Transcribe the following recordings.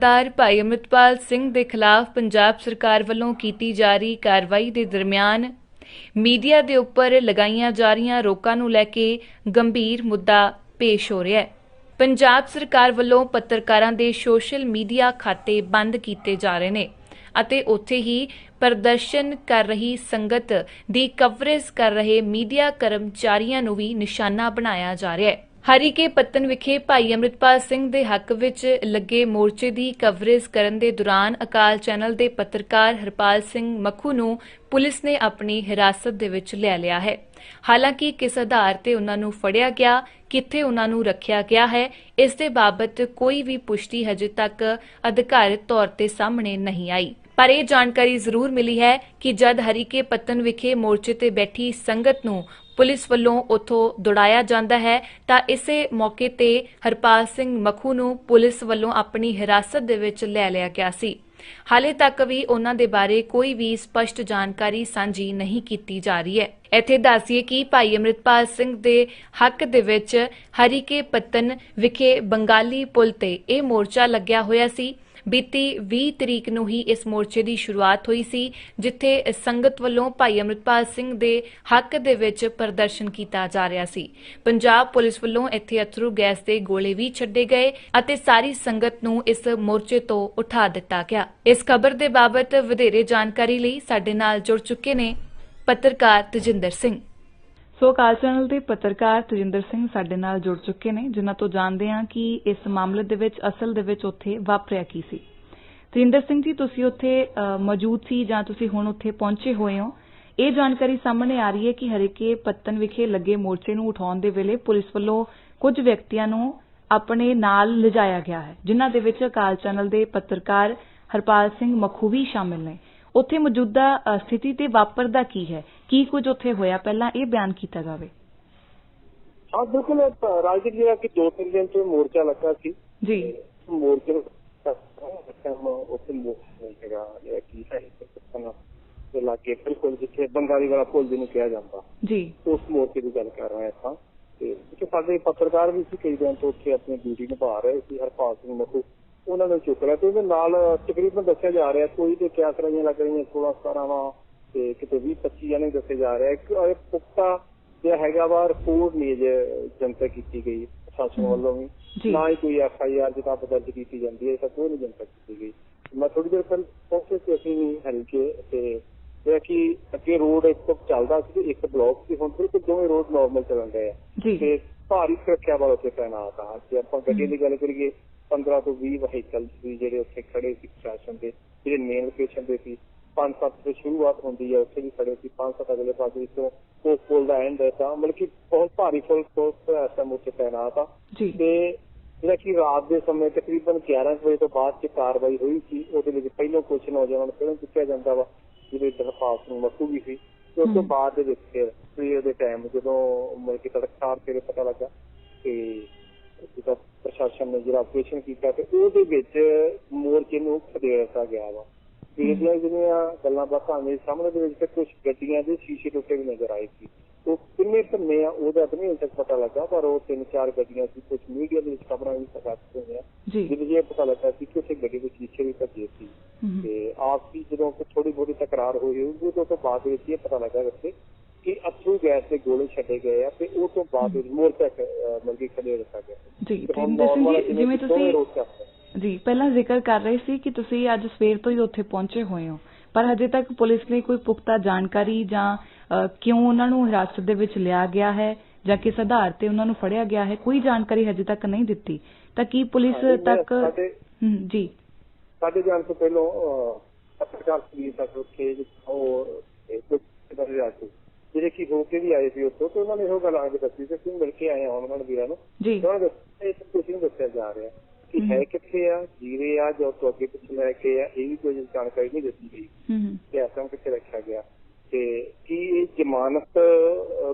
ਤਾਰ ਭਾਈ ਅਮਰਿਤਪਾਲ ਸਿੰਘ ਦੇ ਖਿਲਾਫ ਪੰਜਾਬ ਸਰਕਾਰ ਵੱਲੋਂ ਕੀਤੀ ਜਾ ਰਹੀ ਕਾਰਵਾਈ ਦੇ ਦਰਮਿਆਨ ਮੀਡੀਆ ਦੇ ਉੱਪਰ ਲਗਾਈਆਂ ਜਾ ਰਹੀਆਂ ਰੋਕਾਂ ਨੂੰ ਲੈ ਕੇ ਗੰਭੀਰ ਮੁੱਦਾ ਪੇਸ਼ ਹੋ ਰਿਹਾ ਹੈ। ਪੰਜਾਬ ਸਰਕਾਰ ਵੱਲੋਂ ਪੱਤਰਕਾਰਾਂ ਦੇ ਸੋਸ਼ਲ ਮੀਡੀਆ ਖਾਤੇ ਬੰਦ ਕੀਤੇ ਜਾ ਰਹੇ ਨੇ ਅਤੇ ਉੱਥੇ ਹੀ ਪ੍ਰਦਰਸ਼ਨ ਕਰ ਰਹੀ ਸੰਗਤ ਦੀ ਕਵਰੇਜ ਕਰ ਰਹੇ ਮੀਡੀਆ ਕਰਮਚਾਰੀਆਂ ਨੂੰ ਵੀ ਨਿਸ਼ਾਨਾ ਬਣਾਇਆ ਜਾ ਰਿਹਾ ਹੈ। ਹਰੀਕੇ ਪੱਤਨ ਵਿਖੇ ਭਾਈ ਅਮਰਿਤਪਾਲ ਸਿੰਘ ਦੇ ਹੱਕ ਵਿੱਚ ਲੱਗੇ ਮੋਰਚੇ ਦੀ ਕਵਰੇਜ ਕਰਨ ਦੇ ਦੌਰਾਨ ਅਕਾਲ ਚੈਨਲ ਦੇ ਪੱਤਰਕਾਰ ਹਰਪਾਲ ਸਿੰਘ ਮੱਖੂ ਨੂੰ ਪੁਲਿਸ ਨੇ ਆਪਣੀ ਹਿਰਾਸਤ ਦੇ ਵਿੱਚ ਲੈ ਲਿਆ ਹੈ। ਹਾਲਾਂਕਿ ਕਿਸ ਆਧਾਰ ਤੇ ਉਹਨਾਂ ਨੂੰ ਫੜਿਆ ਗਿਆ, ਕਿੱਥੇ ਉਹਨਾਂ ਨੂੰ ਰੱਖਿਆ ਗਿਆ ਹੈ, ਇਸ ਦੇ ਬਾਬਤ ਕੋਈ ਵੀ ਪੁਸ਼ਟੀ ਹਜੇ ਤੱਕ ਅਧਿਕਾਰਤ ਤੌਰ ਤੇ ਸਾਹਮਣੇ ਨਹੀਂ ਆਈ। ਪਰ ਇਹ ਜਾਣਕਾਰੀ ਜ਼ਰੂਰ ਮਿਲੀ ਹੈ ਕਿ ਜਦ ਹਰੀਕੇ ਪੱਤਨ ਵਿਖੇ ਮੋਰਚੇ ਤੇ ਬੈਠੀ ਸੰਗਤ ਨੂੰ ਪੁਲਿਸ ਵੱਲੋਂ ਉਥੋਂ ਦੁੜਾਇਆ ਜਾਂਦਾ ਹੈ, ਤਾਂ ਇਸੇ ਮੌਕੇ ਤੇ ਹਰਪਾਲ ਸਿੰਘ ਮਖੂ ਨੂੰ ਪੁਲਿਸ ਵੱਲੋਂ ਆਪਣੀ ਹਿਰਾਸਤ ਦੇ ਵਿੱਚ ਲੈ ਲਿਆ ਗਿਆ ਸੀ। ਹਾਲੇ ਤੱਕ ਵੀ ਉਹਨਾਂ ਦੇ ਬਾਰੇ ਕੋਈ ਵੀ ਸਪਸ਼ਟ ਜਾਣਕਾਰੀ ਸਾਂਝੀ ਨਹੀਂ ਕੀਤੀ ਜਾ ਰਹੀ ਹੈ। ਇੱਥੇ ਦੱਸੀਏ ਕਿ ਭਾਈ ਅਮਰਿਤਪਾਲ ਸਿੰਘ ਦੇ ਹੱਕ ਦੇ ਵਿੱਚ ਹਰੀਕੇ ਪਤਨ ਵਿਖੇ ਬੰਗਾਲੀ ਪੁਲ ਤੇ ਇਹ ਮੋਰਚਾ ਲੱਗਿਆ ਹੋਇਆ ਸੀ। ਬੀਤੀ 20 ਤਰੀਕ ਨੂੰ ਹੀ ਇਸ ਮੋਰਚੇ ਦੀ ਸ਼ੁਰੂਆਤ ਹੋਈ ਸੀ, ਜਿੱਥੇ ਸੰਗਤ ਵੱਲੋਂ ਭਾਈ ਅਮਰਿਤਪਾਲ ਸਿੰਘ ਦੇ ਹੱਕ ਦੇ ਵਿੱਚ ਪ੍ਰਦਰਸ਼ਨ ਕੀਤਾ ਜਾ ਰਿਹਾ ਸੀ। ਪੰਜਾਬ ਪੁਲਿਸ ਵੱਲੋਂ ਇੱਥੇ ਅਥਰੂ ਗੈਸ ਦੇ ਗੋਲੇ ਵੀ ਛੱਡੇ ਗਏ ਅਤੇ ਸਾਰੀ ਸੰਗਤ ਨੂੰ ਇਸ ਮੋਰਚੇ ਤੋਂ ਉਠਾ ਦਿੱਤਾ ਗਿਆ। ਇਸ ਖਬਰ ਦੇ ਬਾਬਤ ਵਧੇਰੇ ਜਾਣਕਾਰੀ ਲਈ ਸਾਡੇ ਨਾਲ ਜੁੜ ਚੁੱਕੇ ਨੇ ਪੱਤਰਕਾਰ ਤਜਿੰਦਰ ਸਿੰਘ। ਸੋ ਅਕਾਲ ਚੈਨਲ ਦੇ ਪੱਤਰਕਾਰ ਤਜਿੰਦਰ ਸਿੰਘ ਸਾਡੇ ਨਾਲ ਜੁੜ ਚੁੱਕੇ ਨੇ ਜਿਨ੍ਹਾਂ ਤੋਂ ਜਾਣਦੇ ਹਾਂ ਕਿ ਇਸ ਮਾਮਲੇ ਦੇ ਵਿੱਚ ਅਸਲ ਦੇ ਵਿੱਚ ਉੱਥੇ ਵਾਪਰਿਆ ਕੀ ਸੀ। ਤਜਿੰਦਰ ਸਿੰਘ ਜੀ ਤੁਸੀਂ ਉੱਥੇ ਅ, ਮੌਜੂਦ ਸੀ ਜਾਂ ਤੁਸੀਂ ਹੁਣ ਉੱਥੇ ਪਹੁੰਚੇ ਹੋਏ ਹੋ? ਇਹ ਜਾਣਕਾਰੀ ਸਾਹਮਣੇ ਆ ਰਹੀ ਹੈ ਕਿ ਹਰੀਕੇ ਪੱਤਨ ਵਿਖੇ ਲੱਗੇ ਮੋਰਚੇ ਨੂੰ ਉਠਾਉਣ ਦੇ ਵੇਲੇ ਪੁਲਿਸ ਵੱਲੋਂ ਕੁਝ ਵਿਅਕਤੀਆਂ ਨੂੰ ਆਪਣੇ ਨਾਲ ਲਿਜਾਇਆ ਗਿਆ ਹੈ ਜਿਨ੍ਹਾਂ ਦੇ ਵਿੱਚ ਅਕਾਲ ਚੈਨਲ ਦੇ ਪੱਤਰਕਾਰ ਹਰਪਾਲ ਸਿੰਘ ਮਖੂ ਵੀ ਸ਼ਾਮਿਲ ਨੇ। ਉੱਥੇ ਮੌਜੂਦਾ ਸਥਿਤੀ ਤੇ ਵਾਪਰਦਾ ਕੀ ਹੈ? ਕੀ ਕੁਝ ਉੱਥੇ ਹੋਇਆ ਪਹਿਲਾਂ? ਇਹ ਬਿਆਨ ਕੀਤਾ ਜਾਵੇ। ਹਾਂ ਬਿਲਕੁਲ ਰਾਜਦੀਪ ਜਿਹੜਾ ਕਿ ਦੋ ਤਿੰਨ ਦਿਨ ਤੋਂ ਮੋਰਚਾ ਲੱਗਾ ਸੀ। ਜੀ। ਮੋਰਚੇ ਨੂੰ ਕੰਮ ਉੱਥੇ ਮੋਰਚਾ ਨਹੀਂ ਹੈਗਾ ਜਿਹੜਾ ਕੀ ਹੈ ਕਿਸਨਾ ਦੇ ਲਾਗੇ ਬਿਲਕੁਲ ਜਿੱਥੇ ਬੰਗਾਲੀ ਵਾਲਾ ਪੁਲ ਜਿਹਨੂੰ ਕਿਹਾ ਜਾਂਦਾ। ਜੀ। ਉਸ ਮੋਰਚੇ ਦੀ ਗੱਲ ਕਰ ਰਹੇ ਆਪਾਂ ਤੇ ਕਿ ਸਾਡੇ ਪੱਤਰਕਾਰ ਵੀ ਸੀ ਕਈ ਦਿਨ ਤੋਂ ਉੱਥੇ ਆਪਣੀ ਡਿਊਟੀ ਨਿਭਾ ਰਹੇ ਸੀ। ਹਰਪਾਲ ਸਿੰਘ ਮਖੂ ਉਹਨਾਂ ਨੂੰ ਚੁੱਕ ਲਿਆ ਤੇ ਉਹਦੇ ਨਾਲ ਤਕਰੀਬਨ ਦੱਸਿਆ ਜਾ ਰਿਹਾ ਕੋਈ ਤੇ ਕਿਆ ਕਰਾਈਆਂ ਲੱਗ ਰਹੀਆਂ 16 17 ਵਾ ਤੇ ਕਿਤੇ 20 25 ਜਾਨੇ ਦੱਸੇ ਜਾ ਰਿਹਾ। ਇੱਕ ਇਹ ਪੁਖਤਾ ਜਿਹੜਾ ਹੈਗਾ ਵਾ ਰਿਪੋਰਟ ਨਹੀਂ ਜੇ ਜਨਤਕ ਕੀਤੀ ਗਈ ਪ੍ਰਸ਼ਾਸਨ ਵੱਲੋਂ ਵੀ। ਜੀ। ਨਾ ਹੀ ਕੋਈ ਐਫ ਆਈ ਆਰ ਜਿਹਾ ਦਰਜ ਕੀਤੀ ਜਾਂਦੀ ਹੈ ਇਹ ਤਾਂ ਕੋਈ ਨਹੀਂ ਜਨਤਕ ਕੀਤੀ ਗਈ। ਮੈਂ ਥੋੜੀ ਦੇਰ ਪਹਿਲਾਂ ਪਹੁੰਚੇ ਸੀ ਅਸੀਂ ਹਲਕੇ ਤੇ ਜਿਹੜਾ ਕਿ ਅੱਗੇ ਰੋਡ ਇੱਕ ਤੋਂ ਚੱਲਦਾ ਸੀ ਇੱਕ ਬਲੌਕ ਸੀ ਹੁਣ ਬਿਲਕੁਲ ਦੋਵੇਂ ਰੋਡ ਨਾਰਮਲ ਚੱਲਣ ਗਏ ਆ। ਜੀ। ਤੇ ਭਾਰੀ ਸੁਰੱਖਿਆ ਵਾਲਾ ਉੱਥੇ ਤਾਇਨਾਤ ਆ। ਜੇ ਆਪਾਂ ਗੱਡੀ ਦੀ ਗੱਲ ਕਰੀਏ 15 ਤੋਂ 20 ਵਹੀਕਲ ਸੀ ਜਿਹੜੇ ਉੱਥੇ ਖੜੇ ਸੀ ਪ੍ਰਸ਼ਾਸਨ ਦੇ ਜਿਹੜੇ ਮੇਨ ਲੋਕੇਸ਼ਨ ਦੇ ਸੀ। ਪੰਜ ਸੱਤ ਤੋਂ ਸ਼ੁਰੂਆਤ ਹੁੰਦੀ ਹੈ ਉੱਥੇ ਵੀ ਖੜੇ ਸੀ। ਪੰਜ ਸੱਤ ਅਗਲੇ ਪਾਸੇ ਤੋਂ ਉਹ ਪੁਲ ਦਾ ਐਂਡ ਹੈ ਤਾਂ ਮਤਲਬ ਕਿ ਬਹੁਤ ਭਾਰੀ ਫੁੱਲ ਫੋਰਸ ਐਸਐਮ ਉੱਥੇ ਤਾਇਨਾਤ ਆ। ਤੇ ਜਿਹੜਾ ਕਿ ਰਾਤ ਦੇ ਸਮੇਂ ਤਕਰੀਬਨ 11 ਕੁ ਵਜੇ ਤੋਂ ਬਾਅਦ ਚ ਕਾਰਵਾਈ ਹੋਈ ਸੀ ਉਹਦੇ ਵਿੱਚ ਪਹਿਲਾਂ ਕੁਝ ਨੌਜਵਾਨਾਂ ਨੂੰ ਪਹਿਲਾਂ ਚੁੱਕਿਆ ਜਾਂਦਾ ਵਾ ਜਿਹਦੇ ਦਰਖਾਸਤ ਨੂੰ ਮੱਕੂ ਵੀ ਸੀ। ਤੇ ਉਸ ਤੋਂ। ਬਾਅਦ ਦੇ ਵਿੱਚ ਫਿਰ ਸਵੇਰ ਦੇ ਟਾਈਮ ਜਦੋਂ ਮਤਲਬ ਕਿ ਤੜਕਸਾਰ ਤੇਰੇ ਪਤਾ ਲੱਗਾ ਕਿ ਜਿਹੜਾ ਪ੍ਰਸ਼ਾਸਨ ਨੇ ਜਿਹੜਾ ਆਪਰੇਸ਼ਨ ਕੀਤਾ ਤੇ ਉਹਦੇ ਵਿੱਚ ਮੋਰਚੇ ਨੂੰ ਖਦੇੜ ਦਿੱਤਾ ਗਿਆ ਵਾ। ਜਿਹੜੀਆਂ ਜਿਹੜੀਆਂ ਗੱਲਾਂ ਬਾਤਾਂ ਦੇ ਸਾਹਮਣੇ ਦੇ ਵਿੱਚ ਤੇ ਕੁਝ ਗੱਡੀਆਂ ਦੇ ਸ਼ੀਸ਼ੇ ਟੁੱਟੇ ਵੀ ਨਜ਼ਰ ਆਏ ਸੀ। ਉਹ ਕਿੰਨੇ ਭੰਨੇ ਆ ਉਹਦਾ ਤਾਂ ਨਹੀਂ ਤੱਕ ਪਤਾ ਲੱਗਾ ਪਰ ਉਹ ਤਿੰਨ ਚਾਰ ਗੱਡੀਆਂ ਸੀ ਕੁਝ ਮੀਡੀਆ ਦੇ ਵਿੱਚ ਖਬਰਾਂ ਵੀ ਪ੍ਰਕਾਸ਼ਿਤ ਹੋਈਆਂ। ਜੀ। ਜਿਹਦੇ ਇਹ ਪਤਾ ਲੱਗਾ ਸੀ ਕਿ ਉੱਥੇ ਗੱਡੀ ਦੇ ਸ਼ੀਸ਼ੇ ਵੀ ਭੱਜੇ ਸੀ। ਤੇ ਆਪਸੀ ਜਦੋਂ ਥੋੜੀ ਬਹੁਤੀ ਤਕਰਾਰ ਹੋਈ ਉਦੋਂ ਤੋਂ ਬਾਅਦ ਵਿੱਚ ਇਹ ਪਤਾ ਲੱਗਾ ਉੱਥੇ ਕਿ ਅਥਰੂ ਗੈਸ ਦੇ ਗੋਲੇ ਛੱਡੇ ਗਏ ਆ ਤੇ ਉਹ ਤੋਂ ਬਾਅਦ ਮੋਰਚਾ ਕਿ ਖੜੇ ਰੱਖਿਆ ਗਿਆ ਜੀ ਤੇ ਹੁਣ ਤਜਿੰਦਰ ਸਿੰਘ normal ਜੀ ਜਿਵੇਂ ਤੁਸੀਂ। ਜੀ ਪਹਿਲਾਂ ਜ਼ਿਕਰ ਕਰ ਰਹੇ ਸੀ ਕਿ ਤੁਸੀਂ ਅੱਜ ਸਵੇਰ ਤੋਂ ਹੀ ਉੱਥੇ ਪਹੁੰਚੇ ਹੋਏ ਹੋ ਪਰ ਹਜੇ ਤੱਕ ਪੁਲਿਸ ਨੇ ਕੋਈ ਪੁਖਤਾ ਜਾਣਕਾਰੀ ਜਾਂ ਕਿਉਂ ਉਹਨਾਂ ਨੂੰ ਹਿਰਾਸਤ ਦੇ ਵਿੱਚ ਲਿਆ ਗਿਆ ਹੈ ਜਾਂ ਕਿਸ ਆਧਾਰ ਤੇ ਉਹਨਾਂ ਨੂੰ ਫੜਿਆ ਗਿਆ ਹੈ ਕੋਈ ਜਾਣਕਾਰੀ ਹਜੇ ਤੱਕ ਨਹੀਂ ਦਿੱਤੀ। ਤਾਂ ਕੀ ਪੁਲਿਸ ਤੱਕ ਜੀ। ਸਾਡੇ ਜਾਣ ਤੋਂ ਪਹਿਲਾਂ ਪੱਤਰਕਾਰ ਸੁਨੀਲ ਤੱਕ ਉਹ ਬਰੇ ਸੀ ਜਿਹੜੇ ਕਿ ਹੋ ਕੇ ਵੀ ਆਏ ਸੀ ਉੱਥੋਂ ਤੇ ਉਹਨਾਂ ਨੇ ਉਹ ਗੱਲ ਆ ਕੇ ਦੱਸੀ ਸੀ ਕਿ ਮਿਲ ਕੇ ਆਏ ਆ ਉਹਨਾਂ ਨੂੰ ਵੀਰਾਂ ਨੂੰ। ਜੀ। ਉਹਨਾਂ ਨੇ ਦੱਸਿਆ ਇਹ ਕੁਝ ਨਹੀਂ ਦੱਸਿਆ ਜਾ ਰਿਹਾ ਕਿ ਹੈ। ਕਿੱਥੇ ਆ ਜੀਰੇ ਆ ਜੋ ਤੋਂ ਅੱਗੇ ਪਿੱਛੇ ਲੈ ਕੇ ਆ ਇਹ ਵੀ ਕੋਈ ਜਾਣਕਾਰੀ ਨਹੀਂ ਦਿੱਤੀ ਗਈ। ਹਮ, ਕਿ ਐਸਾ ਕਿੱਥੇ ਰੱਖਿਆ ਗਿਆ। ਤੇ ਕੀ ਇਹ ਜ਼ਮਾਨਤ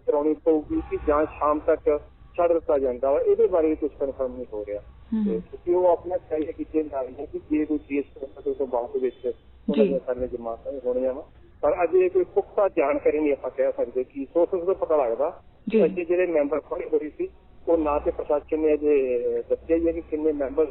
ਕਰਾਉਣੀ ਪਊਗੀ ਕਿ ਜਾਂ ਸ਼ਾਮ ਤੱਕ ਛੱਡ ਦਿੱਤਾ ਜਾਂਦਾ ਵਾ? ਇਹਦੇ ਬਾਰੇ ਕੁਝ ਕਨਫਰਮ ਨਹੀਂ ਹੋ ਰਿਹਾ। ਤੇ ਕਿਉਂਕਿ ਉਹ ਆਪਣਾ ਚਾਹੀਏ ਕਿ ਨਾਲ ਹੈ ਕਿ ਜੇ ਕੋਈ ਕੇਸ ਕਰਦਾ ਤੋਂ ਬਾਅਦ ਦੇ ਵਿੱਚ ਉਹਨਾਂ ਜੀ। ਸਾਰੀਆਂ ਜਮਾਤਾਂ ਵੀ ਹੋਣੀਆਂ ਵਾ ਪਰ ਅਜੇ ਕੋਈ ਪੁਖਤਾ ਜਾਣਕਾਰੀ ਨਹੀਂ ਆਪਾਂ ਕਹਿ ਸਕਦੇ ਕਿ ਸੋਰਸਸ ਤੋਂ ਪਤਾ ਲੱਗਦਾ। ਜੀ। ਅਜੇ ਜਿਹੜੇ ਮੈਂਬਰ ਖੜੇ ਹੋਏ ਸੀ ਉਹ ਨਾ ਤੇ ਪ੍ਰਸ਼ਾਸਨ ਨੇ ਅਜੇ ਦੱਸਿਆ ਹੀ ਹੈ ਕਿ ਕਿੰਨੇ ਮੈਂਬਰ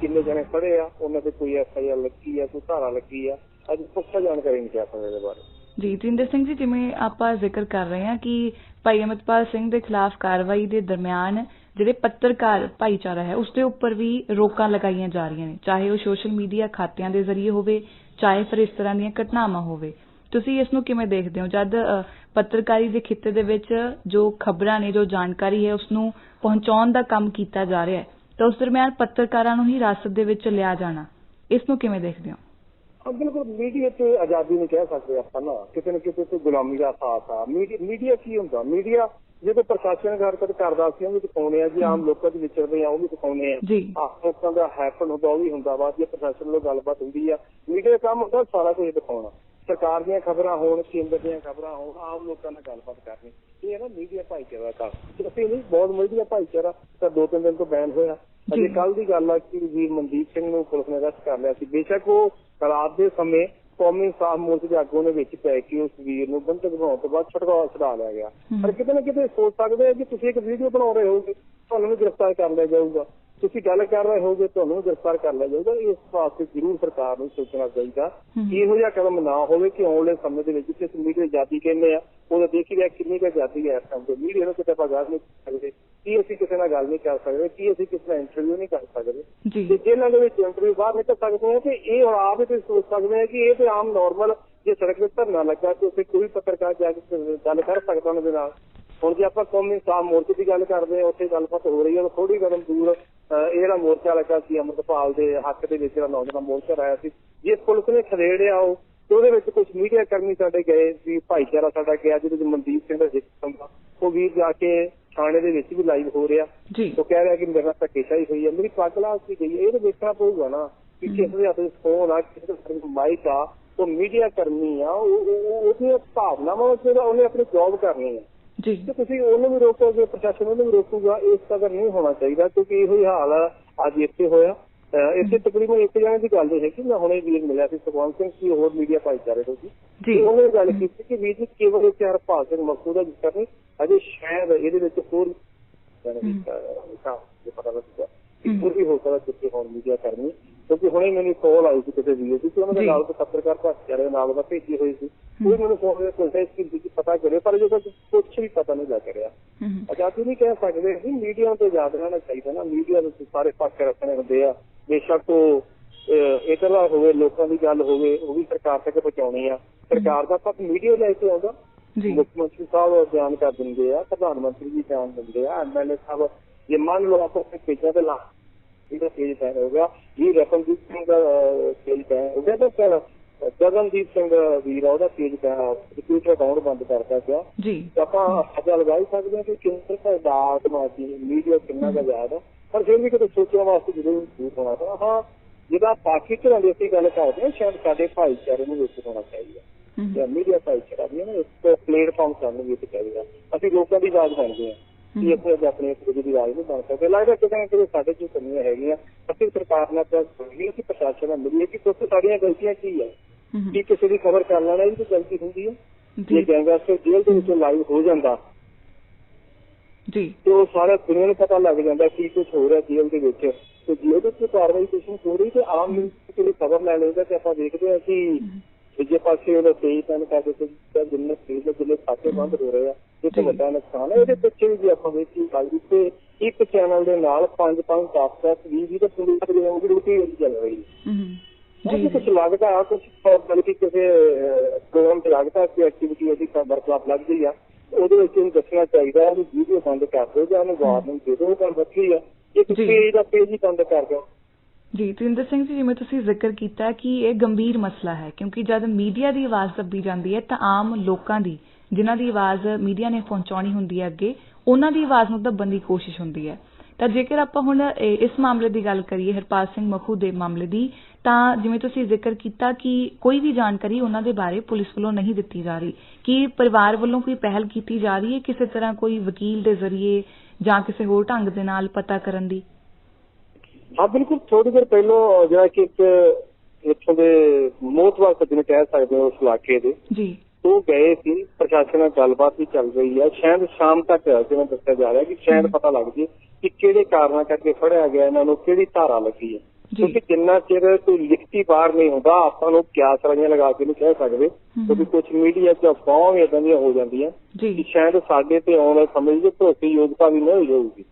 ਕਿੰਨੇ ਜਣੇ ਫੜੇ ਆ ਉਹਨਾਂ ਤੇ ਕੋਈ ਐਫ ਆਈ ਆਰ ਲੱਗੀ ਆ ਕੋਈ ਧਾਰਾ ਲੱਗੀ ਆ। ਅੱਜ ਪੁੱਛਾ ਜਾਣਕਾਰੀ ਨਹੀਂ ਕਹਿ ਸਕਦੇ ਇਹਦੇ ਬਾਰੇ। ਜੀ ਤਰਿੰਦਰ ਸਿੰਘ ਜੀ ਜਿਵੇਂ ਆਪਾਂ ਜ਼ਿਕਰ ਕਰ ਰਹੇ ਹਾਂ ਕਿ ਭਾਈ ਅਮਿਤਪਾਲ ਸਿੰਘ ਦੇ ਖਿਲਾਫ ਕਾਰਵਾਈ ਦੇ ਦਰਮਿਆਨ ਜਿਹੜੇ ਪੱਤਰਕਾਰ ਭਾਈਚਾਰਾ ਹੈ ਉਸ ਦੇ ਉੱਪਰ ਵੀ ਰੋਕਾਂ ਲਗਾਈਆਂ ਜਾ ਰਹੀਆਂ ਨੇ ਚਾਹੇ ਉਹ ਸੋਸ਼ਲ ਮੀਡੀਆ ਖਾਤਿਆਂ ਦੇ ਜ਼ਰੀਏ ਹੋਵੇ ਚਾਹੇ ਫਿਰ ਇਸ ਤਰ੍ਹਾਂ ਦੀਆਂ ਘਟਨਾਵਾਂ ਹੋਵੇ। ਤੁਸੀਂ ਇਸ ਨੂੰ ਕਿਵੇਂ ਦੇਖਦੇ ਹੋ? ਜਦ ਪੱਤਰਕਾਰੀ ਦੇ ਖਿੱਤੇ ਦੇ ਵਿੱਚ ਜੋ ਖਬਰਾਂ ਨੇ ਜੋ ਜਾਣਕਾਰੀ ਹੈ ਉਸ ਨੂੰ ਪਹੁੰਚਾਉਣ ਦਾ ਕੰਮ ਕੀਤਾ ਜਾ ਰਿਹਾ ਹੈ ਤਾਂ ਉਸ ਦਰਮਿਆਨ ਪੱਤਰਕਾਰਾਂ ਨੂੰ ਹੀ ਹਿਰਾਸਤ ਦੇ ਵਿੱਚ ਲਿਆ ਜਾਣਾ। ਇਸ ਨੂੰ ਕਿਵੇਂ ਦੇਖਦੇ ਹੋ? ਬਿਲਕੁਲ ਮੀਡੀਆ ਤੇ ਆਜ਼ਾਦੀ ਨਹੀਂ ਕਹਿ ਸਕਦੇ ਆਪਾਂ ਨਾ। ਕਿਤੇ ਨਾ ਕਿਤੇ ਤੇ ਗੁਲਾਮੀ ਦਾ ਅਹਿਸਾਸ ਆ। ਮੀਡੀਆ ਕੀ ਹੁੰਦਾ? ਮੀਡੀਆ ਜਦੋਂ ਪ੍ਰਸ਼ਾਸਨ ਹਰਕਤ ਕਰਦਾ ਸੀ ਉਹ ਵੀ ਦਿਖਾਉਣੇ ਆ ਜੀ ਆਮ ਲੋਕਾਂ ਦੇ ਵਿਚਰਦੇ ਆ ਉਹ ਵੀ ਦਿਖਾਉਣੇ ਆ ਲੋਕਾਂ ਦਾ ਹੈਪਨ ਹੁੰਦਾ ਉਹ ਵੀ ਹੁੰਦਾ। ਵਾ ਜੇ ਪ੍ਰਸ਼ਾਸਨ ਨਾਲ ਗੱਲਬਾਤ ਹੁੰਦੀ ਆ। ਮੀਡੀਆ ਕੰਮ ਹੁੰਦਾ ਸਾਰਾ ਕੁਝ ਦਿਖਾਉਣਾ। ਸਰਕਾਰ ਦੀਆਂ ਖਬਰਾਂ ਹੋਣ ਕੇਂਦਰ ਦੀਆਂ ਖਬਰਾਂ ਹੋਣ ਆਮ ਲੋਕਾਂ ਨਾਲ ਗੱਲਬਾਤ ਕਰਨੀ ਇਹ ਹੈ ਨਾ ਮੀਡੀਆ ਭਾਈਚਾਰਾ ਦਾ ਕੰਮ। ਅਸੀਂ ਨਹੀਂ ਬਹੁਤ ਮੀਡੀਆ ਭਾਈਚਾਰਾ ਤਾਂ ਦੋ ਤਿੰਨ ਦਿਨ ਤੋਂ ਬੈਨ ਹੋਇਆ। ਅਜੇ। ਕੱਲ ਦੀ ਗੱਲ ਆ ਕਿ ਵੀਰ ਮਨਦੀਪ ਸਿੰਘ ਨੂੰ ਪੁਲਿਸ ਨੇ ਅਰੈਸਟ ਕਰ ਲਿਆ ਸੀ। ਬੇਸ਼ੱਕ ਉਹ ਰਾਤ ਦੇ ਸਮੇਂ ਕੌਮੀ ਇਨਸਾਫ ਮੋਰਚੇ ਦੇ ਆਗੂ ਦੇ ਵਿੱਚ ਪੈ ਕੇ ਉਸ ਵੀਰ ਨੂੰ ਬੰਦਕ ਬਣਾਉਣ ਤੋਂ ਬਾਅਦ ਛੁਟਕਾਰਾ ਛਡਾ ਲਿਆ ਗਿਆ। ਪਰ ਕਿਤੇ ਨਾ ਕਿਤੇ ਸੋਚ ਸਕਦੇ ਆ ਕਿ ਤੁਸੀਂ ਇੱਕ ਵੀਡੀਓ ਬਣਾ ਰਹੇ ਹੋਗੇ ਤੁਹਾਨੂੰ ਵੀ ਗ੍ਰਿਫਤਾਰ ਕਰ ਲਿਆ ਜਾਊਗਾ। ਤੁਸੀਂ ਗੱਲ ਕਰ ਰਹੇ ਹੋਗੇ ਤੁਹਾਨੂੰ ਵੀ ਗ੍ਰਿਫਤਾਰ ਕਰ ਲਿਆ ਜਾਊਗਾ। ਇਸ ਵਾਸਤੇ ਜ਼ਰੂਰ ਸਰਕਾਰ ਨੂੰ ਸੋਚਣਾ ਚਾਹੀਦਾ। ਹਮ। ਕਿ ਇਹੋ ਜਿਹਾ ਕਦਮ ਨਾ ਹੋਵੇ ਕਿ ਆਉਣ ਵਾਲੇ ਸਮੇਂ ਦੇ ਵਿੱਚ ਜਿਸ ਮੀਡੀਆ ਆਜ਼ਾਦੀ ਕਹਿੰਦੇ ਆ ਉਹਦਾ ਦੇਖੀ ਰਿਹਾ ਕਿੰਨੀ ਕੁ ਆਜ਼ਾਦੀ ਹੈ ਇਸ ਟਾਈਮ ਤੇ। ਮੀਡੀਆ ਨੂੰ ਕਿਤੇ ਆਪਾਂ ਗੱਲ ਨਹੀਂ ਕਰ ਸਕਦੇ। ਕੀ ਅਸੀਂ ਕਿਸੇ ਨਾਲ ਗੱਲ ਨਹੀਂ ਕਰ ਸਕਦੇ? ਕੀ ਅਸੀਂ ਕਿਸੇ ਨਾਲ ਇੰਟਰਵਿਊ ਨਹੀਂ ਕਰ ਸਕਦੇ? ਜੀ। ਤੇ ਜੇਲ੍ਹਾਂ ਦੇ ਵਿੱਚ ਇੰਟਰਵਿਊ ਬਾਹਰ ਨਿਕਲ ਸਕਦੇ ਆ ਤੇ ਇਹ ਹੁਣ ਆਪ ਹੀ ਤੁਸੀਂ ਸੋਚ ਸਕਦੇ ਆ ਕਿ ਇਹ ਤੇ ਆਮ ਨਾਰਮਲ ਜੇ ਸੜਕ ਤੇ ਧਰਨਾ ਲੱਗਾ ਤੇ ਉੱਥੇ ਕੋਈ ਪੱਤਰਕਾਰ ਜਾ ਕੇ ਗੱਲ ਕਰ ਸਕਦਾ ਉਹਨਾਂ ਦੇ ਨਾਲ। ਹੁਣ ਜੇ ਆਪਾਂ ਕੌਮੀ ਇਨਸਾਫ ਮੋਰਚੇ ਦੀ ਗੱਲ ਕਰਦੇ ਆ ਉੱਥੇ ਗੱਲਬਾਤ ਹੋ ਰਹੀ ਹੈ ਤਾਂ ਥੋੜੀ ਕਦਮ ਦੂਰ ਅਹ, ਇਹ ਜਿਹੜਾ ਮੋਰਚਾ ਲੱਗਾ ਸੀ ਅਮਰਪਾਲ ਦੇ ਹੱਕ ਦੇ ਵਿੱਚ ਜਿਹੜਾ ਨੌਜਵਾਨ ਮੋਰਚਾ ਆਇਆ ਸੀ ਜੇ ਪੁਲਿਸ ਨੇ ਖਰੇੜਿਆ ਉਹ ਤੇ ਉਹਦੇ ਵਿੱਚ ਕੁਝ ਮੀਡੀਆ ਕਰਮੀ ਸਾਡੇ ਗਏ ਸੀ ਭਾਈਚਾਰਾ ਸਾਡਾ ਗਿਆ ਜਿਹਦੇ ਵਿੱਚ ਮਨਦੀਪ ਸਿੰਘ ਦਾ ਜ਼ਿਕਰ ਹੁੰਦਾ। ਉਹ ਵੀਰ ਜਾ ਕੇ ਥਾਣੇ ਦੇ ਵਿੱਚ ਵੀ ਲਾਈਵ ਹੋ ਰਿਹਾ। ਉਹ ਕਹਿ ਰਿਹਾ ਕਿ ਮੇਰੇ ਨਾਲ ਧੱਕੇਸ਼ਾਹੀ ਹੋਈ ਹੈ। ਮੇਰੀ ਪੱਗ ਲਾ ਕੇ ਗਈ ਇਹ ਤਾਂ ਦੇਖਣਾ ਪਊਗਾ ਨਾ ਕਿ ਕਿਸ ਦੇ ਹੱਥ ਵਿੱਚ ਫੋਨ ਆ ਕਿਸ ਦੇ ਮਾਈਕ ਆ। ਉਹ ਮੀਡੀਆ ਕਰਮੀ ਆ ਉਹ ਉਹ- ਉਹ- ਉਹਦੀਆਂ ਭਾਵਨਾਵਾਂ ਉਹਦਾ- ਉਹਨੇ ਆਪਣੀ ਜੌਬ ਕਰਨੀ ਹੈ। ਜੀ। ਤੇ ਤੁਸੀਂ ਉਹਨੂੰ ਵੀ ਰੋਕੋਗੇ ਪ੍ਰਸ਼ਾਸਨ ਉਹਨੂੰ ਵੀ ਰੋਕੂਗਾ ਇਸ ਕਦਰ ਨਹੀਂ ਹੋਣਾ ਚਾਹੀਦਾ ਕਿਉਂਕਿ ਇਹੋ ਹੀ ਹਾਲ ਆ ਅੱਜ ਇੱਥੇ ਹੋਇਆ। ਇੱਥੇ ਤਕਰੀਬਨ ਇੱਕ ਜਣੇ ਦੀ ਗੱਲ ਇਹ ਕਿ ਮੈਂ ਹੁਣੇ ਵੀਰ ਮਿਲਿਆ ਸੀ ਸੁਖਵੰਤ ਸਿੰਘ ਸੀ ਹੋਰ ਮੀਡੀਆ ਭਾਈਚਾਰੇ ਤੋਂ ਜੀ। ਉਹਨੇ ਗੱਲ ਕੀਤੀ ਕਿ ਵੀਰ ਜੀ ਕੇਵਲ ਇੱਕ ਹਰਪਾਲ ਸਿੰਘ ਮਕਸੂਦ ਦਾ ਜ਼ਿਕਰ ਨਹੀਂ ਅਜੇ ਸ਼ਾਇਦ ਇਹਦੇ ਵਿੱਚ ਹੋਰ ਜਾਣੀ ਜੇ ਪਤਾ ਲੱਗੂਗਾ। ਕਿ। ਹੋਰ ਵੀ ਹੋ ਸਕਦਾ ਕਿਤੇ ਹੁਣ ਮੀਡੀਆ ਕਰਨੀ। ਕਿਉਂਕਿ ਹੁਣੇ ਮੈਨੂੰ ਕਾਲ ਆਈ ਸੀ ਕਿਸੇ ਵੀਰ ਦੀ ਕਿ ਉਹਨਾਂ ਦੇ। ਨਾਲ ਕੋਈ ਪੱਤਰਕਾਰ ਭਾਈਚਾਰੇ ਦੇ ਨਾਲ ਉਹਦਾ ਭੇਜੀ ਹੋਈ ਸੀ। ਉਹ ਮੈਨੂੰ ਫੋਨ ਤੇ ਪੁੱਛਿਆ ਇਸ ਚੀਜ਼ ਦੀ ਪਤਾ ਕਰੇ ਪਰ ਜੇ ਕੁਝ ਵੀ ਪਤਾ ਨਹੀਂ ਲੱਗ ਰਿਹਾ। ਆਜ਼ਾਦੀ ਨਹੀਂ ਕਹਿ ਸਕਦੇ ਅਸੀਂ ਮੀਡੀਆ ਤੇ ਆਜ਼ਾਦ ਰਹਿਣਾ ਚਾਹੀਦਾ ਨਾ। ਮੀਡੀਆ ਦੇ ਸਾਰੇ ਪੱਖ ਰੱਖਣੇ ਹੁੰਦੇ ਆ। ਬੇਸ਼ੱਕ ਉਹ ਇੱਧਰਲਾ ਹੋਵੇ ਲੋਕਾਂ ਦੀ ਗੱਲ ਹੋਵੇ ਉਹ ਵੀ ਸਰਕਾਰ ਤੱਕ ਪਹੁੰਚਾਉਣੀ ਆ। ਸਰਕਾਰ ਦਾ ਪੱਖ ਮੀਡੀਆ ਲੈ ਕੇ ਆਉਂਦਾ। ਜੀ। ਮੁੱਖ ਮੰਤਰੀ ਸਾਹਿਬ ਬਿਆਨ ਕਰ ਦਿੰਦੇ ਆ ਪ੍ਰਧਾਨ ਮੰਤਰੀ ਜੀ ਬਿਆਨ ਦਿੰਦੇ ਆ ਐਮਐਲਏ ਸਾਹਿਬ ਜੇ ਮੰਨ ਲਓ ਆਪਾਂ ਆਪਣੇ ਪੇਜਾਂ ਤੇ ਲਾ ਇਹਦਾ ਪੇਜ ਬੈਨ ਹੋ ਗਿਆ ਇਹ ਰਤਨਦੀਪ ਸਿੰਘ ਦਾ ਪੇਜ ਬੈਨ ਹੋ ਗਿਆ ਤਾਂ ਫਿਰ ਗਗਨਦੀਪ ਸਿੰਘ ਵੀਰ ਆ, ਉਹਦਾ ਪੇਜ ਬੈਨ ਟਵਿੱਟਰ ਅਕਾਊਂਟ ਬੰਦ ਕਰਤਾ ਗਿਆ। ਜੀ। ਤਾਂ ਆਪਾਂ ਅੱਜਾ ਲਗਾ ਹੀ ਸਕਦੇ ਹਾਂ ਕਿ ਕੇਂਦਰ ਸਰਕਾਰ ਦਾ ਮੀਡੀਆ ਕਿੰਨਾ ਦਾ ਜ਼ਿਆਦਾ। ਪਰ ਫਿਰ ਵੀ ਕਿਤੇ ਸੋਚਣ ਵਾਸਤੇ ਜ਼ਰੂਰ ਜ਼ਰੂਰ ਹੋਣਾ ਚਾਹੀਦਾ ਹਾਂ ਜਿਹੜਾ ਤਰ੍ਹਾਂ ਦੀ ਅਸੀਂ ਗੱਲ ਕਰਦੇ ਹਾਂ ਸ਼ਾਇਦ ਸਾਡੇ ਭਾਈਚਾਰੇ ਨੂੰ ਵਿੱਚ ਹੋਣਾ ਚਾਹੀਦਾ। ਜਾਂ ਮੀਡੀਆ ਭਾਈਚਾਰਾ ਵੀ ਹੈ ਨਾ ਇੱਕ ਪਲੇਟਫਾਰਮ ਸਾਨੂੰ ਵੀ ਚਾਹੀਦਾ। ਅਸੀਂ ਲੋਕਾਂ ਦੀ ਆਵਾਜ਼ ਬਣਦੇ ਹਾਂ। ਕਿ ਅਸੀਂ ਅੱਜ ਆਪਣੇ ਖੁਦ ਦੀ ਆਵਾਜ਼ ਨਹੀਂ ਬਣ ਸਕਦੇ। ਲੱਗਦਾ ਕਿਤੇ ਨਾ ਕਿਤੇ ਸਾਡੇ ਚ ਕਮੀਆਂ ਹੈਗੀਆਂ। ਅਸੀਂ ਸਰਕਾਰ ਨਾਲ ਤਾਂ ਨਹੀਂ ਕਿ ਪ੍ਰਸ਼ਾਸਨ ਨਾਲ ਮਿਲੀਏ ਕਿ ਤੁਸੀਂ ਸਾਡੀਆਂ ਗਲਤੀਆਂ ਕੀ ਹੈ। ਕਿ ਕਿਸੇ ਦੀ ਖਬਰ ਕਰ ਲੈਣਾ ਇਹ ਵੀ ਤਾਂ ਗਲਤੀ ਹੁੰਦੀ ਹੈ ਜੇ। ਗੈਂਗਸਟਰ ਜੇਲ੍ਹ ਦੇ ਵਿੱਚੋਂ ਲਾਈਵ ਹੋ ਜਾਂਦਾ। ਜੀ। ਤੇ ਉਹ ਸਾਰੇ ਦੁਨੀਆ ਨੂੰ ਪਤਾ ਲੱਗ ਜਾਂਦਾ ਕੀ ਕੁਝ ਹੋ ਰਿਹਾ ਜੇਲ੍ਹ ਦੇ ਵਿੱਚ। ਤੇ ਜੇਲ੍ਹ ਦੇ ਵਿੱਚ ਕਾਰਵਾਈ ਨਹੀਂ ਹੋ ਰਹੀ ਤੇ ਆਮ ਲੋਕ ਜਿਹੜੀ ਖਬਰ ਲੈ ਲੈਂਦਾ ਤੇ ਆਪਾਂ ਦੇਖਦੇ ਹਾਂ ਕਿ ਦੂਜੇ ਪਾਸੇ ਉਹਦਾ ਤੇਜ਼ ਤੇ ਤੇ ਜਿੰਨੇ ਤੇਜ਼ ਦੇ ਜਿੰਨੇ ਖਾਤੇ ਬੰਦ ਹੋ ਰਹੇ ਆ। ਇਹ ਤਾਂ। ਵੱਡਾ ਨੁਕਸਾਨ ਹੈ ਇਹਦੇ ਪਿੱਛੇ ਵੀ ਆਪਾਂ ਵੇਖੀ ਗੱਲ ਤੇ ਇੱਕ ਚੈਨਲ ਦੇ ਨਾਲ 5 5 10 10 20 20 ਤੇ ਪੁਲਿਸ ਦੀ ਉਹ ਡਿਊਟੀ ਚੱਲ ਰਹੀ ਹੈ। ਜੀ ਕੁਝ ਲੱਗਦਾ ਆ ਕੁਝ ਬਲਕਿ ਕਿਸੇ ਪ੍ਰੋਗਰਾਮ ਤੇ ਲੱਗਦਾ ਕਿ ਐਕਟੀਵਿਟੀ ਉਹਦੀ ਵਰਕਸ਼ਾਪ ਲੱਗ ਗਈ ਆ ਉਹਦੇ ਵਿੱਚ ਇਹਨੂੰ ਦੱਸਣਾ ਚਾਹੀਦਾ ਹੈ ਕਿ ਵੀਡੀਓ ਬੰਦ ਕਰ ਦਿਓ ਜਾਂ ਉਹਨੂੰ ਵਾਰਨਿੰਗ ਦੇ ਦਿਓ ਗੱਲ ਬੱਚੀ ਆ ਇੱਕ ਜੀ। ਪੇਜ ਦਾ ਪੇਜ ਹੀ ਬੰਦ ਕਰ ਦਿਓ ਜੀ ਤਰਿੰਦਰ ਸਿੰਘ ਜੀ ਜਿਵੇਂ ਤੁਸੀਂ ਜ਼ਿਕਰ ਕੀਤਾ ਕਿ ਇਹ ਗੰਭੀਰ ਮਸਲਾ ਹੈ ਕਿਉਂਕਿ ਜਦ ਮੀਡੀਆ ਦੀ ਆਵਾਜ਼ ਦੱਬੀ ਜਾਂਦੀ ਹੈ ਤਾਂ ਆਮ ਲੋਕਾਂ ਦੀ ਜਿਨ੍ਹਾਂ ਦੀ ਆਵਾਜ਼ ਮੀਡੀਆ ਨੇ ਪਹੁੰਚਾਉਣੀ ਹੁੰਦੀ ਹੈ ਅੱਗੇ ਉਹਨਾਂ ਦੀ ਆਵਾਜ਼ ਨੂੰ ਦੱਬਣ ਦੀ ਕੋਸ਼ਿਸ਼ ਹੁੰਦੀ ਹੈ। ਤਾਂ ਜੇਕਰ ਆਪਾਂ ਹੁਣ ਇਸ ਮਾਮਲੇ ਦੀ ਗੱਲ ਕਰੀਏ ਹਰਪਾਲ ਸਿੰਘ ਮਖੂ ਦੇ ਮਾਮਲੇ ਦੀ ਤਾਂ ਜਿਵੇਂ ਤੁਸੀਂ ਜ਼ਿਕਰ ਕੀਤਾ ਕਿ ਕੋਈ ਵੀ ਜਾਣਕਾਰੀ ਉਹਨਾਂ ਦੇ ਬਾਰੇ ਪੁਲਿਸ ਵੱਲੋਂ ਨਹੀਂ ਦਿੱਤੀ ਜਾ ਰਹੀ। ਕਿ ਪਰਿਵਾਰ ਵੱਲੋਂ ਕੋਈ ਪਹਿਲ ਕੀਤੀ ਜਾ ਰਹੀ ਹੈ ਕਿਸੇ ਤਰ੍ਹਾਂ ਕੋਈ ਵਕੀਲ ਦੇ ਜ਼ਰੀਏ ਜਾਂ ਕਿਸੇ ਹੋਰ ਢੰਗ ਦੇ ਨਾਲ ਪਤਾ ਕਰਨ ਦੀ? ਹਾਂ ਬਿਲਕੁਲ ਥੋੜੀ ਦੇਰ ਪਹਿਲਾਂ ਜਿਹੜਾ ਕਿ ਇੱਕ ਇੱਥੋਂ ਦੇ ਮੋਤਵਾਰ ਸੱਜਣ ਕਹਿ ਸਕਦੇ ਹੋ ਉਸ ਇਲਾਕੇ ਦੇ। ਜੀ। ਉਹ ਗਏ ਸੀ ਪ੍ਰਸ਼ਾਸਨ ਨਾਲ ਗੱਲਬਾਤ ਵੀ ਚੱਲ ਰਹੀ ਹੈ। ਸ਼ਾਇਦ ਸ਼ਾਮ ਤੱਕ ਜਿਵੇਂ ਦੱਸਿਆ ਜਾ ਰਿਹਾ ਕਿ ਸ਼ਾਇਦ ਪਤਾ ਲੱਗ ਜੇ ਕਿ ਕਿਹੜੇ ਕਾਰਨਾਂ ਕਰਕੇ ਫੜਿਆ ਗਿਆ ਇਹਨਾਂ ਨੂੰ ਕਿਹੜੀ ਧਾਰਾ ਲੱਗੀ ਹੈ। ਕਿਉਂਕਿ ਜਿੰਨਾ ਚਿਰ ਕੋਈ ਲਿਖਤੀ ਬਾਹਰ ਨਹੀਂ ਹੁੰਦਾ ਆਪਾਂ ਨੂੰ ਕਿਆਸ ਰਾਈਆਂ ਲਗਾ ਕੇ ਨਹੀਂ ਕਹਿ ਸਕਦੇ ਕਿਉਂਕਿ ਕੁਝ ਮੀਡੀਆ 'ਚ ਅਫਵਾਹਾਂ ਵੀ ਇਦਾਂ ਦੀਆਂ ਹੋ ਜਾਂਦੀਆਂ ਕਿ ਸ਼ਾਇਦ ਸਾਡੇ ਤੇ ਆਉਣ ਵਾਲੇ ਸਮੇਂ 'ਚ ਭਰੋਸੇਯੋਗਤਾ ਵੀ ਨਹੀਂ ਹੋਊਗੀ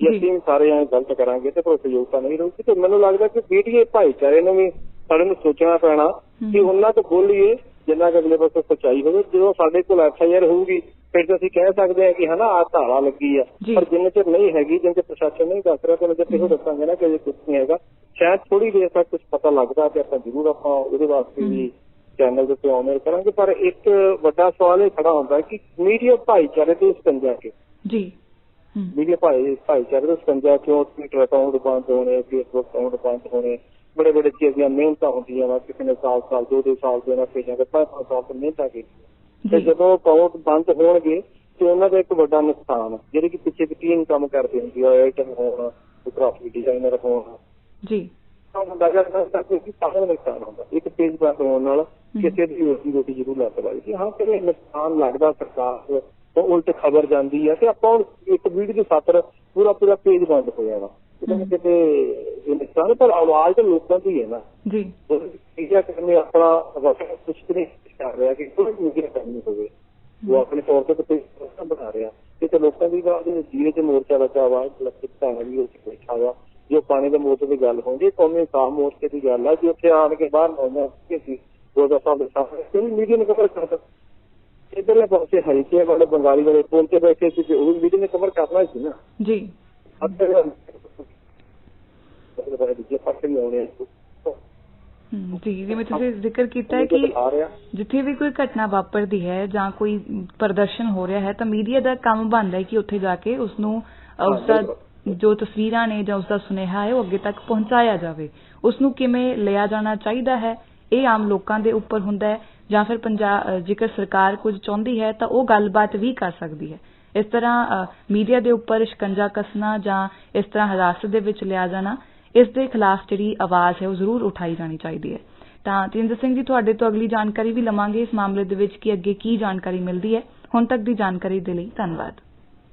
ਜੇ। ਅਸੀਂ ਸਾਰੇ ਐਂ ਗਲਤ ਕਰਾਂਗੇ ਤੇ ਭਰੋਸੇਯੋਗਤਾ ਨਹੀਂ ਰਹੂਗੀ ਤੇ ਮੈਨੂੰ ਲੱਗਦਾ ਕਿ ਮੀਡੀਆ ਭਾਈਚਾਰੇ ਨੂੰ ਵੀ ਸਾਡੇ ਨੂੰ ਸੋਚਣਾ ਪੈਣਾ ਕਿ ਉਹਨਾਂ ਤੋਂ ਬੋਲੀਏ ਜਿੰਨਾ ਕਿ ਅਗਲੇ ਪਾਸੇ ਸੱਚਾਈ ਹੋਵੇ ਜਦੋਂ ਸਾਡੇ ਕੋਲ ਐਫ ਆਈ ਆਰ ਹੋਊਗੀ ਫਿਰ ਤਾਂ ਅਸੀਂ ਕਹਿ ਸਕਦੇ ਹਾਂ ਕਿ ਹਨਾ ਆਹ ਧਾਰਾ ਲੱਗੀ ਆ। ਪਰ ਜਿੰਨੇ ਚਿਰ ਨਹੀਂ ਹੈਗੀ ਜਿੰਨੇ ਚਿਰ ਪ੍ਰਸ਼ਾਸਨ ਨਹੀਂ ਦੱਸ ਰਿਹਾ ਤਾਂ ਜੇ ਇਹੋ ਦੱਸਾਂਗੇ ਨਾ ਕਿ ਅਜੇ ਕੁਝ ਨਹੀਂ ਹੈਗਾ। ਸ਼ਾਇਦ ਥੋੜੀ ਦੇਰ ਤੱਕ ਕੁਝ ਪਤਾ ਲੱਗਦਾ ਤੇ ਆਪਾਂ ਜ਼ਰੂਰ ਆਪਾਂ ਉਹਦੇ ਵਾਸਤੇ ਵੀ ਚੈਨਲ ਦੇ ਉੱਤੇ ਆਨਰ ਕਰਾਂਗੇ। ਪਰ ਇੱਕ ਵੱਡਾ ਸਵਾਲ ਇਹ ਖੜਾ ਹੁੰਦਾ ਹੈ ਕਿ ਮੀਡੀਆ ਭਾਈਚਾਰੇ ਤੇ ਸਕੰਜਾ ਕੇ ਜੀ। ਮੀਡੀਆ ਭਾਈ ਭਾਈਚਾਰੇ ਦੇ ਸਕੰਜਾ ਕਿਉਂ? ਟਵਿੱਟਰ ਅਕਾਊਂਟ ਬੰਦ ਹੋਣੇ ਫੇਸਬੁੱਕ ਅਕਾਊਂਟ ਬੰਦ ਹੋਣੇ ਬੜੇ ਬੜੇ ਚੀਜ਼ਾਂ ਦੀਆਂ ਮਿਹਨਤਾਂ ਹੁੰਦੀਆਂ ਵਾ ਕਿਸੇ ਨੇ ਸਾਲ ਸਾਲ ਦੋ ਦੋ ਸਾਲ ਦੇ ਨਾਲ ਭੇਜਾਂ ਦੇ ਪੰਜ ਪੰਜ ਸਾਲ ਤੋਂ ਮਿਹਨਤਾਂ ਕੀਤੀ ਤੇ ਜਦੋਂ ਅਕਾਊਂਟ ਬੰਦ ਹੋਣਗੇ ਤੇ ਉਹਨਾਂ ਦਾ ਇੱਕ ਵੱਡਾ ਨੁਕਸਾਨ ਜਿਹੜੇ ਕਿ ਪਿੱਛੇ ਦੀ ਟੀਮ ਕੰਮ ਕਰਦੀ ਹੁੰਦੀ ਹੈ ਐਡੀਟਰ ਹੋਣ ਗ੍ਰਾਫਿਕ ਡਿਜ਼ਾਈਨਰ ਹੋਣ। ਜੀ। ਤਾਂ ਅੰਦਾਜ਼ਾ ਕਰ ਸਕਦੇ ਕਿ ਸਾਰਾ ਨੁਕਸਾਨ ਹੁੰਦਾ। ਇੱਕ ਪੇਜ ਬੰਦ ਹੋਣ ਨਾਲ ਕਿਸੇ ਦੀ ਰੋਟੀ ਰੋਟੀ ਜ਼ਰੂਰ ਲੱਗ ਸਕਦੀ ਹਾਂ ਕਿਤੇ ਨੁਕਸਾਨ ਲੱਗਦਾ ਸਰਕਾਰ ਤੋਂ ਉਲਟ ਖਬਰ ਜਾਂਦੀ ਹੈ ਤੇ ਆਪਾਂ ਇੱਕ ਵੀਡੀਓ ਦੀ ਖਾਤਰ ਪੂਰਾ ਪੂਰਾ ਪੇਜ ਬੰਦ ਹੋ ਜਾਣਾ ਕਿਤੇ ਨਾ ਕਿਤੇ ਇਹ ਨੁਕਸਾਨ ਪਰ ਆਵਾਜ਼ ਤਾਂ ਲੋਕਾਂ ਦੀ ਹੈ ਨਾ। ਜੀ। ਮੀਡੀਆ ਕਰਨੇ ਆਪਣਾ ਵਕਤ ਕੁਝ ਨਹੀਂ ਕਰ ਰਿਹਾ ਕਿ ਕੋਈ ਮੀਡੀਆ ਕਰਨੀ ਹੋਵੇ ਉਹ ਆਪਣੇ ਤੌਰ ਤੇ ਕੋਈ ਸਿਸਟਮ ਬਣਾ ਰਿਹਾ। ਇਹ ਤਾਂ ਲੋਕਾਂ ਦੀ ਗੱਲ ਦੇ ਜੀਰੇ ਚ ਮੋਰਚਾ ਲੱਗਾ ਵਾ ਲਖਿਤਾ ਹੈ ਵੀ ਉੱਥੇ ਬੈਠਾ ਵਾ। ਜੋ ਪਾਣੀ ਦੇ ਮੋਰਚੇ ਦੀ ਗੱਲ ਹੁੰਦੀ ਹੈ ਕੌਮੀ ਇਨਸਾਫ ਮੋਰਚੇ ਦੀ ਗੱਲ ਆ। ਜੇ ਉੱਥੇ ਆਣ ਕੇ ਬਾਹਰ ਆਉਂਦਾ ਕਿ ਸੀ? ਗੋਦਾ ਸਾਹਿਬ ਦੇ ਸਾਹਮਣੇ ਕੋਈ ਮੀਡੀਆ ਨੇ ਕਵਰ ਕਰਦਾ। ਇਧਰਲੇ ਪਾਸੇ ਹਰੀਕੇ ਵਾਲੇ ਬੰਗਾਲੀ ਵਾਲੇ ਪੁਲ ਤੇ ਬੈਠੇ ਨਾ ਜੀ ਅੱਧੇ ਦੂਜੇ ਪਾਸੇ ਨਹੀਂ ਆਉਣੇ ਹਮ, ਜੀ ਜਿਵੇਂ ਤੁਸੀਂ ਜ਼ਿਕਰ ਕੀਤਾ ਹੈ ਕਿ ਜਿੱਥੇ ਵੀ ਕੋਈ ਘਟਨਾ ਵਾਪਰਦੀ ਹੈ ਜਾਂ ਕੋਈ ਪ੍ਰਦਰਸ਼ਨ ਹੋ ਰਿਹਾ ਹੈ ਤਾਂ ਮੀਡੀਆ ਦਾ ਕੰਮ ਬਣਦਾ ਹੈ ਕਿ ਉੱਥੇ ਜਾ ਕੇ ਉਸ ਨੂੰ ਉਸ ਦਾ ਜੋ ਤਸਵੀਰਾਂ ਨੇ ਜਾਂ ਉਸ ਦਾ ਸੁਨੇਹਾ ਹੈ ਉਹ ਅੱਗੇ ਤੱਕ ਪਹੁੰਚਾਇਆ ਜਾਵੇ। ਉਸ ਨੂੰ ਕਿਵੇਂ ਲਿਆ ਜਾਣਾ ਚਾਹੀਦਾ ਹੈ ਇਹ ਆਮ ਲੋਕਾਂ ਦੇ ਉੱਪਰ ਹੁੰਦਾ ਹੈ ਜਾਂ ਫਿਰ ਪੰਜਾਬ ਜੇਕਰ ਸਰਕਾਰ ਕੁਝ ਚਾਹੁੰਦੀ ਹੈ ਤਾਂ ਉਹ ਗੱਲਬਾਤ ਵੀ ਕਰ ਸਕਦੀ ਹੈ। ਇਸ ਤਰ੍ਹਾਂ ਮੀਡੀਆ ਦੇ ਉੱਪਰ ਸ਼ਿਕੰਜਾ ਕੱਸਣਾ ਜਾਂ ਇਸ ਤਰ੍ਹਾਂ ਹਿਰਾਸਤ ਦੇ ਵਿੱਚ ਲਿਆ ਜਾਣਾ ਇਸ ਦੇ ਖਿਲਾਫ ਜਿਹੜੀ ਆਵਾਜ਼ ਹੈ ਉਹ ਜ਼ਰੂਰ ਉਠਾਈ ਜਾਣੀ ਚਾਹੀਦੀ ਹੈ। ਤਾਂ ਤੇਂਦਰ ਸਿੰਘ ਜੀ, ਤੁਹਾਡੇ ਤੋਂ ਅਗਲੀ ਜਾਣਕਾਰੀ ਵੀ ਲਵਾਂਗੇ। ਇਸ ਮਾਮਲੇ ਦੇ ਵਿੱਚ ਕਿ ਅੱਗੇ ਕੀ ਜਾਣਕਾਰੀ ਮਿਲਦੀ ਹੈ। ਹੁਣ ਤੱਕ ਦੀ ਜਾਣਕਾਰੀ ਦੇ ਲਈ ਧੰਨਵਾਦ।